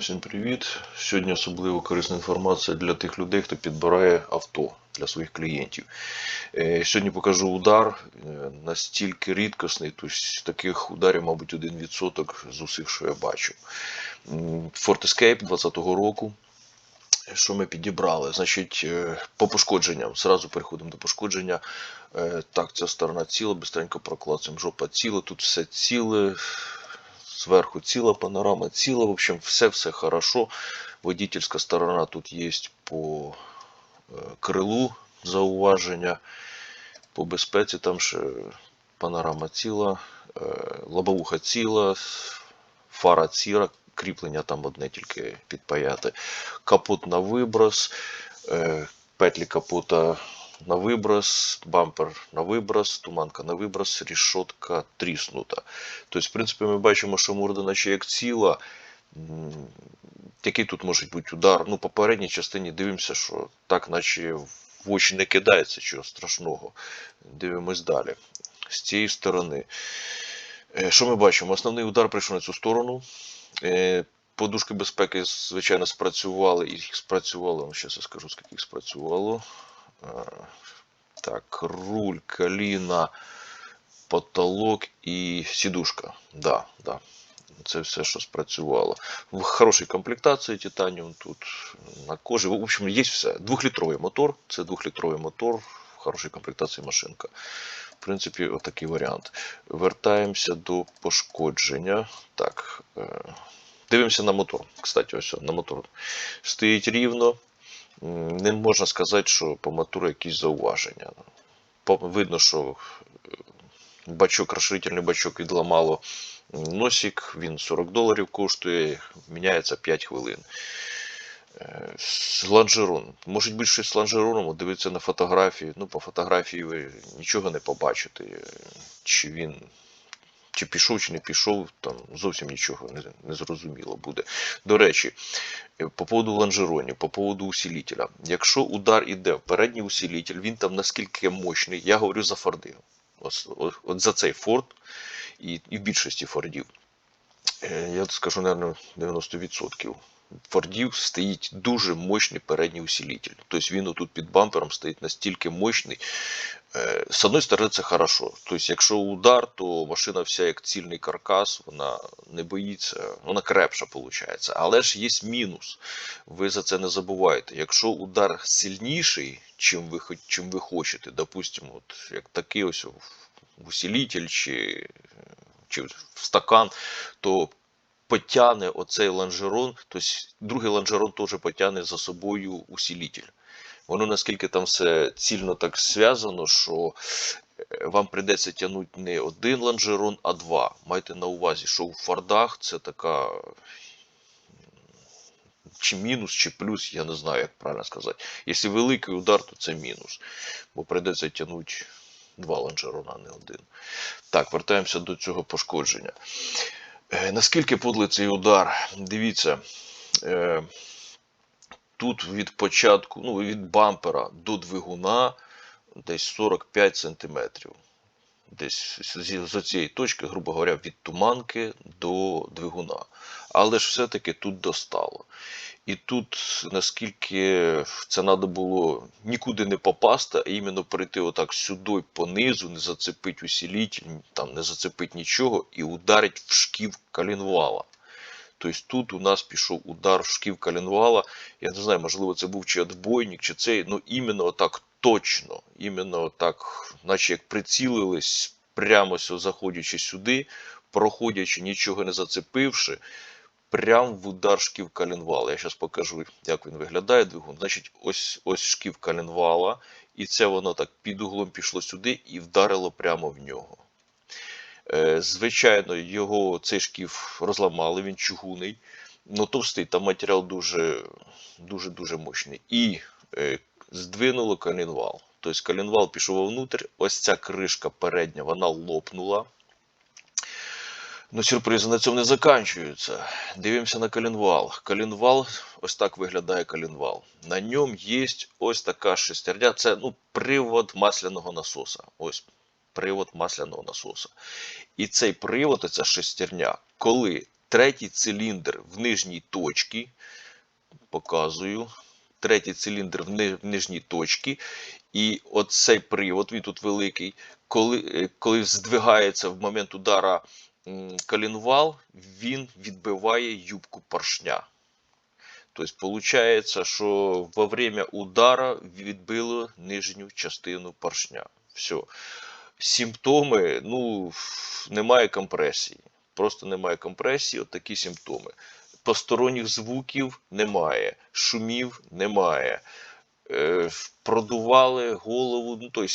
Всім привіт! Сьогодні особливо корисна інформація для тих людей, хто підбирає авто для своїх клієнтів. Е, Сьогодні покажу удар е, настільки рідкісний, тобто таких ударів, мабуть, 1% з усіх, що я бачу. Ford Escape 2020 року. Що ми підібрали? Значить, е, по пошкодженням. Зразу переходимо до пошкодження. Так, ця сторона ціла, бистренько проклацаємо. Жопа ціла, тут все ціле. Зверху ціла панорама, ціла, в общем, все-все хорошо. Водительська сторона тут є по е, крилу зауваження. По безпеці там ще панорама ціла, е, лобовуха ціла, фара ціла, кріплення там одне тільки підпаяти. Капот на виброс, е, петлі капота на виброс, бампер на виброс, туманка на виброс, рішотка тріснута. Тобто, в принципі, ми бачимо, що морда наче як ціла. Який тут може бути удар? Ну, по частині дивимося, що так, наче в очі не кидається чого страшного. Дивимось далі. З цієї сторони. Е, Що ми бачимо? Основний удар прийшов на цю сторону. Е, Подушки безпеки, звичайно, спрацювали. Їх спрацювало. Зараз я скажу, скільки їх спрацювало. Так, руль, коліна, потолок і сідушка. Да, да. Це все, що спрацювало. В хорошій комплектації титаніум тут на кожі. В общем, є все. Двохлітровий мотор. Це двохлітровий мотор, в хорошій комплектації машинка. В принципі, отакий варіант. Вертаємося до пошкодження. Так. е, Дивимося на мотор. Кстати, ось на мотор. Стоїть рівно. Не можна сказати, що по мотору якісь зауваження. Видно, що е, бачок, розширительний бачок відламало носик, він 40 доларів коштує, міняється 5 хвилин. Е, з Може щось з лонжероном, от дивитися на фотографії. Ну, по фотографії ви нічого не побачите. е, Чи він чи пішов, чи не пішов, там зовсім нічого не, не зрозуміло буде. До речі, е, по поводу лонжеронів, по поводу усілітеля. Якщо удар іде в передній усілітель, він там наскільки мощний, я говорю за Форди. От, от, за цей Форд і, і в більшості Фордів. Е, Я скажу, мабуть, 90%. Фордів стоїть дуже мощний передній усилитель. Тобто він отут під бампером стоїть настільки мощний. Е, З одної сторони, це хорошо. Тобто, якщо удар, то машина вся як цільний каркас, вона не боїться, вона крепша виходить. Але ж є мінус. Ви за це не забувайте. Якщо удар сильніший, чим ви, чим ви хочете, допустимо, от як такий ось усилитель чи, чи стакан, то потягне оцей лонжерон, тобто другий лонжерон теж потягне за собою усилитель. Воно наскільки там все цільно так зв'язано, що е, вам прийдеться тягнути не один лонжерон, а два. Майте на увазі, що у Фордах це така чи мінус, чи плюс, я не знаю, як правильно сказати. Якщо великий удар, то це мінус. Бо прийдеться тягнути два лонжерона, а не один. Так, вертаємося до цього пошкодження. Е, Наскільки подлий цей удар? Дивіться, е, тут від початку, ну, від бампера до двигуна десь 45 сантиметрів. Десь з цієї точки, грубо говоря, від туманки до двигуна. Але ж все-таки тут достало. І тут, наскільки це треба було нікуди не попасти, а іменно перейти отак сюди понизу, не зацепить усилитель, там не зацепить нічого і ударить в шків коленвала. Тобто тут у нас пішов удар в шків коленвала. Я не знаю, можливо, це був чи отбойник, чи цей, ну іменно отак точно, іменно отак, наче як прицілились, прямо заходячи сюди, проходячи, нічого не зацепивши, прямо в удар шків коленвала. Я зараз покажу, як він виглядає двигун. Значить, ось ось шків коленвала, і це воно так під углом пішло сюди і вдарило прямо в нього. Е, Звичайно, його цей шків розламали, він чугуний, ну товстий, там матеріал дуже дуже мощний. І е, здвинуло коленвал. Тобто коленвал пішов вовнутрь, ось ця кришка передня, вона лопнула. Ну, сюрпризи на цьому не закінчуються. Дивимося на коленвал. Коленвал, ось так виглядає коленвал. На ньому є ось така шестерня. Це ну, привод масляного насоса. Ось привод масляного насоса. І цей привод, ця шестерня, коли третій циліндр в нижній точці. Показую. Третій циліндр в ни- в нижній точці. І оцей привод, він тут великий, коли, е, коли здвигається в момент удара м, коленвал, він відбиває юбку поршня. Тобто, виходить, що во время удара відбило нижню частину поршня. Все. Симптоми, ну, немає компресії. Просто немає компресії, от такі симптоми. Посторонніх звуків немає, шумів немає. Е, продували голову, ну, тобто,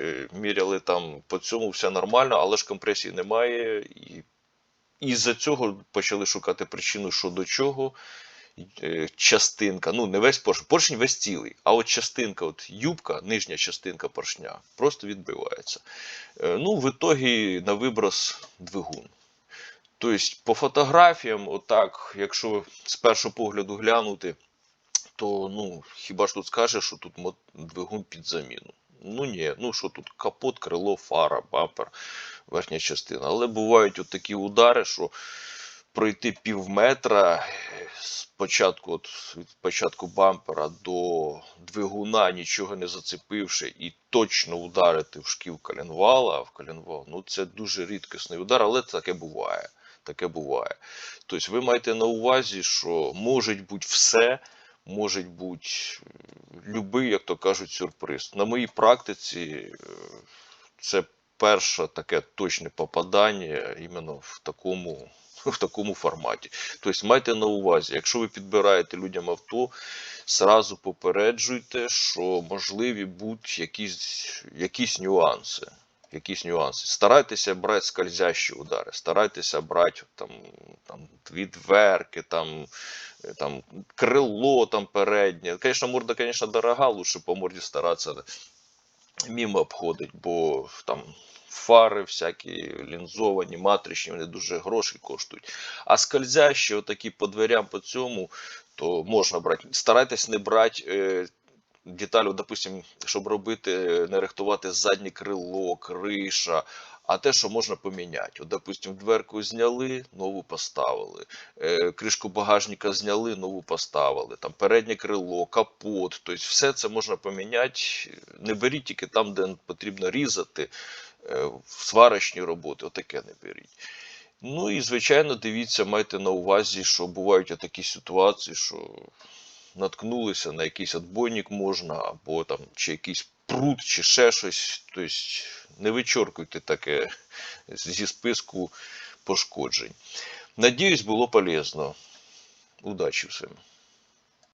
е, міряли там по цьому все нормально, але ж компресії немає. І, і з-за цього почали шукати причину, що до чого. Е, Частинка, ну не весь поршень, поршень весь цілий, а от частинка, от юбка, нижня частинка поршня, просто відбивається. Ну, в ітогі на виброс двигун. Тобто, по фотографіям, отак, якщо з першого погляду глянути, то ну, хіба ж тут скажеш, що тут двигун під заміну. Ну ні, ну що тут капот, крило, фара, бампер, верхня частина. Але бувають от такі удари, що пройти пів метра е, з початку, от, від початку бампера до двигуна, нічого не зацепивши, і точно ударити в шків коленвала, в коленвал, ну це дуже рідкісний удар, але таке буває. Таке буває. Тобто ви маєте на увазі, що може бути все, може бути любий, як то кажуть, сюрприз. На моїй практиці е, це перше таке точне попадання іменно в такому, в такому форматі. Тобто майте на увазі, якщо ви підбираєте людям авто, сразу попереджуйте, що можливі будуть якісь, якісь нюанси. Якісь нюанси. Старайтеся брати скользящі удари, старайтеся брати там, там відверки, там, е, там крило там переднє. Звісно, морда, звісно, дорога, лучше по морді старатися мимо обходить, бо там фари всякі лінзовані, матричні, вони дуже гроші коштують. А скользящі, отакі по дверям, по цьому, то можна брати. Старайтесь не брати. Деталю, допустим, щоб робити, не рихтувати заднє крило, криша, а те, що можна поміняти. От, допустим, дверку зняли, нову поставили. Е, кришку багажника зняли, нову поставили. Там переднє крило, капот. Тобто все це можна поміняти. Не беріть тільки там, де потрібно різати, е, сварочні роботи, отаке не беріть. Ну і звичайно, дивіться, майте на увазі, що бувають такі ситуації, що наткнулися на якийсь отбойник можна, або там чи якийсь пруд, чи ще щось. Тобто не вичоркуйте таке зі списку пошкоджень. Надіюсь, було полезно. Удачі всім!